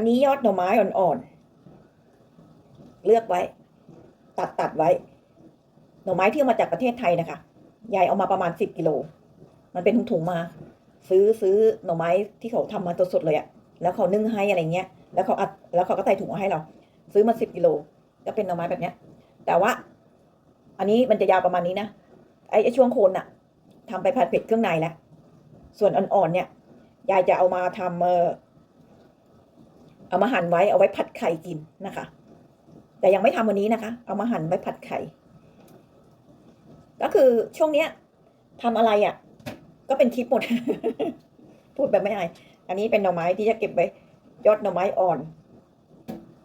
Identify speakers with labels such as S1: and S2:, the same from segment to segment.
S1: อันนี้ยอดหน่อไม้อ่อนๆ เลือกไว้ ตัดตัดไว้ หน่อไม้ที่เอามาจากประเทศไทยนะคะ ยายเอามาประมาณสิบกิโล มันเป็นถุงๆมา ซื้อซื้อหน่อไม้ที่เขาทำมาสดๆเลยอะแล้วเขานึ่งให้อะไรเงี้ย แล้วเขาอัด แล้วเขาก็ใส่ถุงมาให้เรา ซื้อมาสิบกิโล ก็เป็นหน่อไม้แบบเนี้ย แต่ว่า อันนี้มันจะยาวประมาณนี้นะ ไอ้ไอช่วงโคนอะทำไปผัดเผ็ดเครื่องในแล้ว ส่วนอ่อนๆเนี่ย ยายจะเอามาทำเออ เอามาหั่นไว้เอาไว้ผัดไข่กินนะคะ แต่ยังไม่ทำวันนี้นะคะ เอามาหั่นไว้ผัดไข่ ก็คือช่วงเนี้ยทำอะไรอะ่ะ ก็เป็นคลิปหมด พูดแบบไม่อาย อันนี้เป็นหน่อไม้ที่จะเก็บไว้ยอดหน่อไม้อ่อน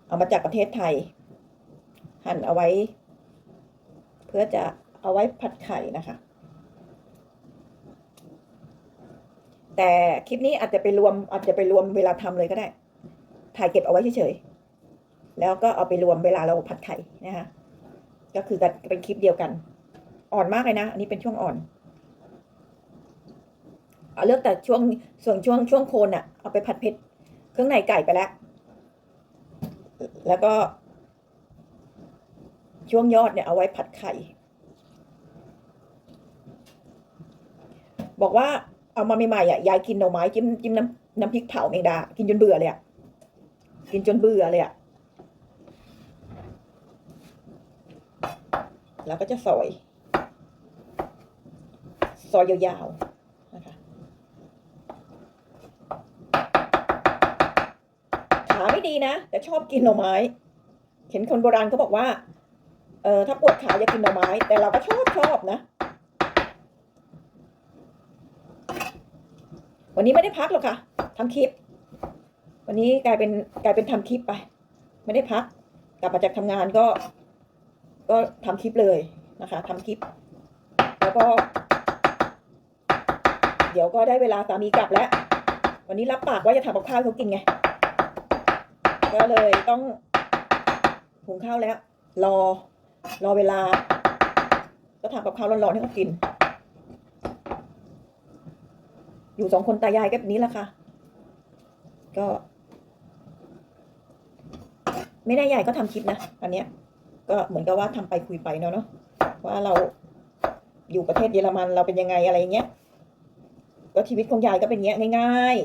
S1: เอามาจากประเทศไทย หั่นเอาไว้ เพื่อจะเอาไว้ผัดไข่นะคะแต่คลิปนี้อาจจะไปรวมอาจจะไปรวมเวลาทำเลยก็ได้ ถ่ายเก็บเอาไว้เฉยๆ แล้วก็เอาไปรวมเวลาเราผัดไข่นะคะ ก็คือกันเป็นคลิปเดียวกัน อ่อนมากเลยนะ อันนี้เป็นช่วงอ่อน เอาเลือกแต่ช่วงส่วนช่วงช่วงโคนอะเอาไปผัดเผ็ดเครื่องในไก่ไปแล้ว แล้วก็ ช่วงยอดเนี่ยเอาไว้ผัดไข่ บอกว่าเอามาใหม่ๆอะยายกินหน่อไม้จิ้มจิ้มน้ำน้ำพริกเผาแมงดา กินจนเบื่อเลยอะ กินจนเบื่อเลยอะแล้วก็จะซอย ซอยยาวๆนะคะขาไม่ดีนะ แต่ชอบกินหน่อไม้ เห็นคนโบราณเขาบอกว่า เออถ้าปวดขาอย่ากินหน่อไม้ แต่เราก็ชอบชอบนะ วันนี้ไม่ได้พักหรอกค่ะทำคลิป วันนี้กลายเป็นกลายเป็นทำคลิปไป ไม่ได้พัก กลับมาจากทำงานก็ ก็ทำคลิปเลยนะคะทำคลิป แล้วก็ เดี๋ยวก็ได้เวลาสามีกลับแล้ว วันนี้รับปากว่าจะทำกับข้าวเขากินไง ก็เลยต้องหุงข้าวแล้ว รอ รอเวลา ก็ทำกับข้าวร้อนๆให้เขากิน อยู่สองคนตายายก็แบบนี้แหละค่ะก็ ไม่ได้ยายก็ทำคลิปนะอันเนี้ย ก็เหมือนกับว่าทำไปคุยไปเนาะเนาะว่าเราอยู่ประเทศเยอรมันเราเป็นยังไงอะไรเงี้ยก็ชีวิตของยายก็เป็นเงี้ยง่าย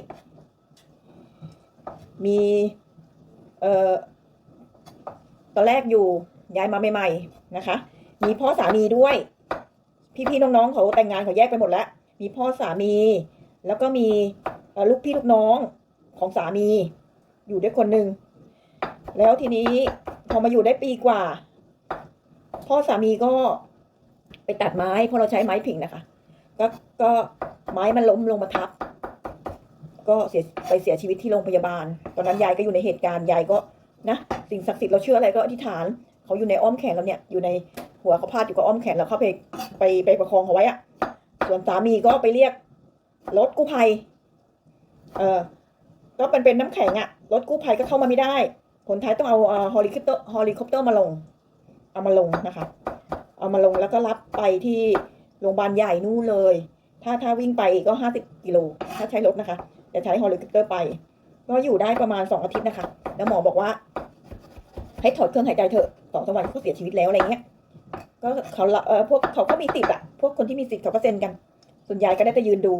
S1: ๆ มีเอ่อตอนแรกอยู่ยายมาใหม่ๆนะคะ มีพ่อสามีด้วย พี่ๆน้องๆเขาแต่งงานเขาแยกไปหมดแล้ว มีพ่อสามี แล้วก็มีลูกพี่ลูกน้องของสามี อยู่ด้วยคนหนึ่ง แล้วทีนี้พอมาอยู่ได้ปีกว่า พ่อสามีก็ไปตัดไม้เพราะเราใช้ไม้ผิงนะคะ ก็ก็ไม้มันล้มลงมาทับ ก็เสียไปเสียชีวิตที่โรงพยาบาล ตอนนั้นยายก็อยู่ในเหตุการณ์ยายก็นะสิ่งศักดิ์สิทธิ์เราเชื่ออะไรก็อธิษฐานเขาอยู่ในอ้อมแขนเราเนี่ยอยู่ในหัวเขาพาดอยู่กับอ้อมแขนเราเข้าไปไปไปประคองเขาไว้อะส่วนสามีก็ไปเรียกรถกู้ภัย เออก็เป็นเป็นน้ำแข็งอะรถกู้ภัยก็เข้ามาไม่ได้ คนไทยต้องเอาฮอลิคอปเตอร์ฮอลิคอปเตอร์มาลง เอามาลงนะคะ เอามาลงแล้วก็รับไปที่โรงพยาบาลใหญ่นู่นเลย ถ้าถ้าวิ่งไปก็ห้าสิบกิโล ถ้าใช้รถนะคะแต่ใช้ฮอลิคอปเตอร์ไป ก็อยู่ได้ประมาณสองอาทิตย์นะคะ แล้วหมอบอกว่า ให้ถอดเครื่องหายใจเถอะสองสามวันก็เสียชีวิตแล้วอะไรเงี้ย ก็เขาเออพวกเขาก็มีสิทธิ์อะพวกคนที่มีสิทธิ์เขาก็เซ็นกัน ส่วนยายก็ได้แต่ยืนดู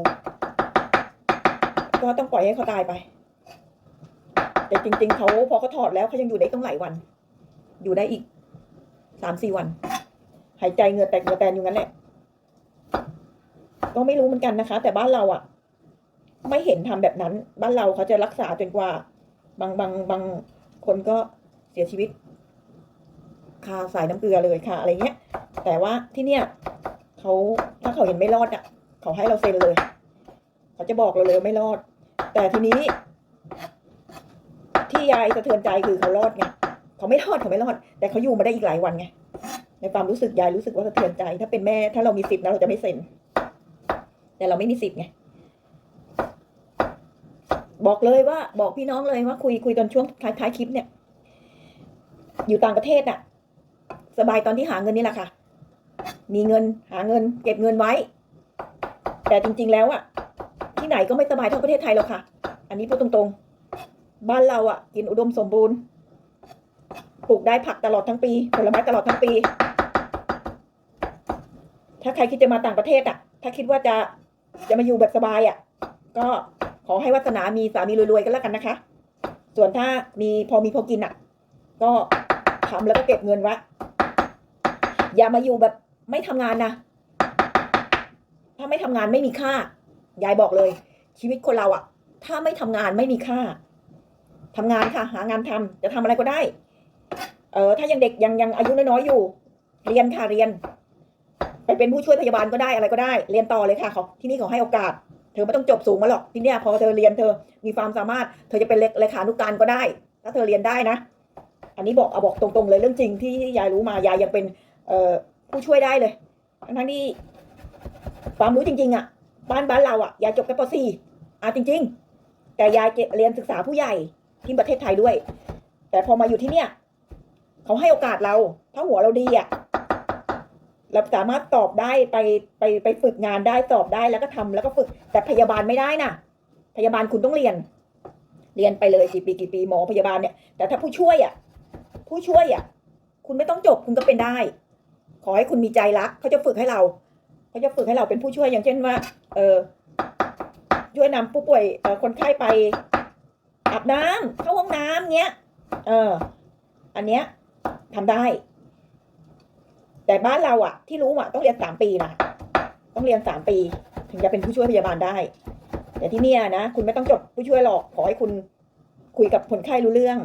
S1: ก็ต้องปล่อยให้เขาตายไป แต่จริง ๆเขาพอเขาถอดแล้วเขายังอยู่ได้ตั้งหลายวัน อยู่ได้อีกสามสี่วัน หายใจเหงื่อแตกเหงื่อแตนอยู่งั้นแหละก็ไม่รู้เหมือนกันนะคะ แต่บ้านเราอะไม่เห็นทำแบบนั้น บ้านเราเขาจะรักษาจนกว่า บางบางบางคนก็เสียชีวิตคาสายน้ำเกลือเลยค่ะ อะไรเงี้ย แต่ว่าที่เนี่ยเขาถ้าเขาเห็นไม่รอดอะเขาให้เราเซ็นเลย เขาจะบอกเราเลยไม่รอด แต่ทีนี้ ที่ยายสะเทือนใจคือเขารอดไงเขาไม่รอดเขาไม่รอด แต่เขาอยู่มาได้อีกหลายวันไงในความรู้สึกยายรู้สึกว่าสะเทือนใจ ถ้าเป็นแม่ถ้าเรามีสิทธิ์นะเราจะไม่เซ็น แต่เราไม่มีสิทธิ์ไงบอกเลยว่าบอกพี่น้องเลยว่าคุยคุยตอนช่วงท้ายท้ายคลิปเนี่ย อยู่ต่างประเทศน่ะสบายตอนที่หาเงินนี่แหละค่ะ มีเงินหาเงิน เก็บเงินไว้ แต่จริง ๆ แล้วอะที่ไหนก็ไม่สบายเท่าประเทศไทยหรอกค่ะ อันนี้พูดตรงๆ บ้านเราอะ กินอุดมสมบูรณ์ปลูกได้ผักตลอดทั้งปีผลไม้ตลอดทั้งปี ถ้าใครคิดจะมาต่างประเทศอะ ถ้าคิดว่าจะจะมาอยู่แบบสบายอะ ก็ขอให้วัฒนามีสามีรวยๆกันแล้วกันนะคะ ส่วนถ้ามีพอมีพอกินอะ ก็ทำแล้วก็เก็บเงินไว้อย่ามาอยู่แบบไม่ทำงานนะถ้าไม่ทำงานไม่มีค่ายายบอกเลย ชีวิตคนเราอะ ถ้าไม่ทำงานไม่มีค่า ทำงานค่ะ หางานทำจะทำอะไรก็ได้ เออถ้ายังเด็กยังยังอายุน้อยๆอยู่ เรียนค่ะเรียน ไปเป็นผู้ช่วยพยาบาลก็ได้อะไรก็ได้ เรียนต่อเลยค่ะเขาที่นี่เขาให้โอกาส เธอไม่ต้องจบสูงมาหรอกที่เนี่ยพอเธอเรียนเธอมีความสามารถ เธอจะเป็นเลเลขานุการก็ได้ ถ้าเธอเรียนได้นะ อันนี้บอกเอาบอกตรงๆเลยเรื่องจริงที่ยายรู้มายายยังเป็นเออผู้ช่วยได้เลยทั้งที่ความรู้จริง ๆ อะ บ้านบ้านเราอะยายจบแค่ป .4 อะจริง ๆ แต่ยายเรียนศึกษาผู้ใหญ่ ที่ประเทศไทยด้วย แต่พอมาอยู่ที่เนี่ยเขาให้โอกาสเรา ถ้าหัวเราดีอะเราสามารถตอบได้ไปไปไปฝึกงานได้สอบได้แล้วก็ทำแล้วก็ฝึก แต่พยาบาลไม่ได้นะพยาบาลคุณต้องเรียน เรียนไปเลยกี่ปีกี่ปีหมอพยาบาลเนี่ย แต่ถ้าผู้ช่วยอะ ผู้ช่วยอะ คุณไม่ต้องจบคุณก็เป็นได้ ขอให้คุณมีใจรักเขาจะฝึกให้เราเขาจะฝึกให้เราเป็นผู้ช่วยอย่างเช่นว่า เออช่วยนำผู้ป่วยคนไข้ไป อาบน้ำเข้าห้องน้ำเนี้ย เออ อันเนี้ยทำได้ แต่บ้านเราอะที่รู้อะต้องเรียนสามปีนะต้องเรียนสามปี ถึงจะเป็นผู้ช่วยพยาบาลได้ แต่ที่เนี่ยนะคุณไม่ต้องจบผู้ช่วยหรอกขอให้คุณคุยกับคนไข้รู้เรื่อง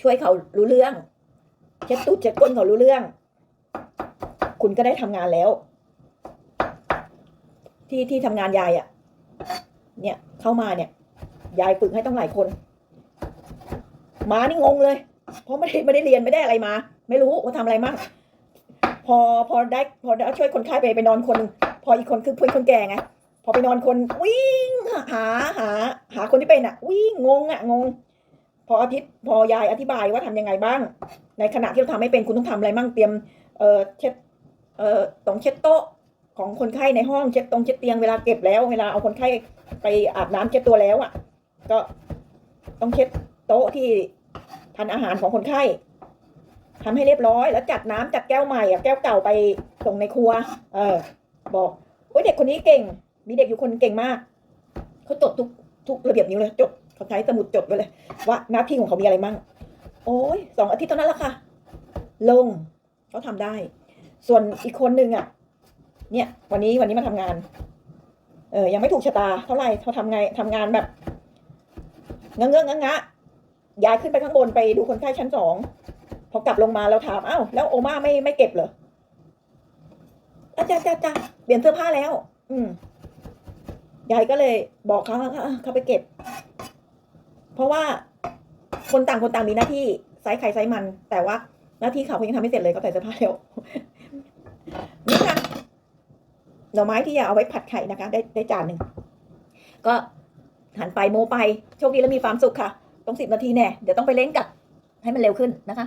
S1: ช่วยเขารู้เรื่องเช็ดตูดเช็ดก้นเขารู้เรื่อง คุณก็ได้ทำงานแล้ว ที่ที่ทำงานยายอะ่ะเนี่ยเข้ามาเนี่ย ยายฝึกให้ต้องหลายคนมานี่งงเลย เพราะไม่ได้ไม่ได้เรียนไม่ได้อะไรมา ไม่รู้ว่าทำอะไรมั่งพอพอได้พอได้ช่วยคนไข้ไปไปนอนคนพออีกคนคือเพื่อนคนแก่ไงพอไปนอนคนวิ่งหาหา หาคนที่เป็นอะวิ่งงงอะงง พออาทิตย์พอยายอธิบายว่าทำยังไงบ้าง ในขณะที่เราทำไม่เป็นคุณต้องทำอะไรบ้างเตรียมเอ่อเช็ดเอ่อตรงเช็ดโต๊ะของคนไข้ในห้องเช็ดตรงเช็ดเตียงเวลาเก็บแล้ว เวลาเอาคนไข้ไปอาบน้ำเช็ดตัวแล้วอะ ก็ต้องเช็ดโต๊ะที่ทานอาหารของคนไข้ทำให้เรียบร้อย แล้วจัดน้ำจัดแก้วใหม่อะแก้วเก่าไปส่งในครัว เออ บอกโอ้ยเด็กคนนี้เก่ง มีเด็กอยู่คนเก่งมากเขาจดทุกทุกระเบียบนิ้วเลยจดเขาใช้สมุดจดไว้เลย ว่าหน้าที่ของเขามีอะไรมั่ง โอ้ยสองอาทิตย์เท่านั้นละค่ะ ลงเขาทำได้ ส่วนอีกคนหนึ่งอะ เนี่ย วันนี้วันนี้มาทำงาน เออยังไม่ถูกชะตาเท่าไหร่เขาทำไงทำงานแบบ เงอะเงอะงะงะย้ายขึ้นไปข้างบนไปดูคนไข้ชั้นสองพอกลับลงมาเราถามอ้าวแล้วโอมาไม่ไม่เก็บเหรออาจ้าจ้าจ้าเปลี่ยนเสื้อผ้าแล้ว อืมยายก็เลยบอกเขาเขาไปเก็บ เพราะว่าคนต่างคนต่างมีหน้าที่ไซส์ใครไซส์มัน แต่ว่าหน้าที่เขาเขายังทำไม่เสร็จเลยเขาใส่เสื้อผ้าแล้วนี่ค่ะหน่อไม้ที่อยาเอาไว้ผัดไข่นะคะ ได้ได้จานหนึ่งก็ หันไปโมไป โชคดีและมีความสุขค่ะ ตรงสิบนาทีแน่ เดี๋ยวต้องไปเล้งกับให้มันเร็วขึ้นนะคะ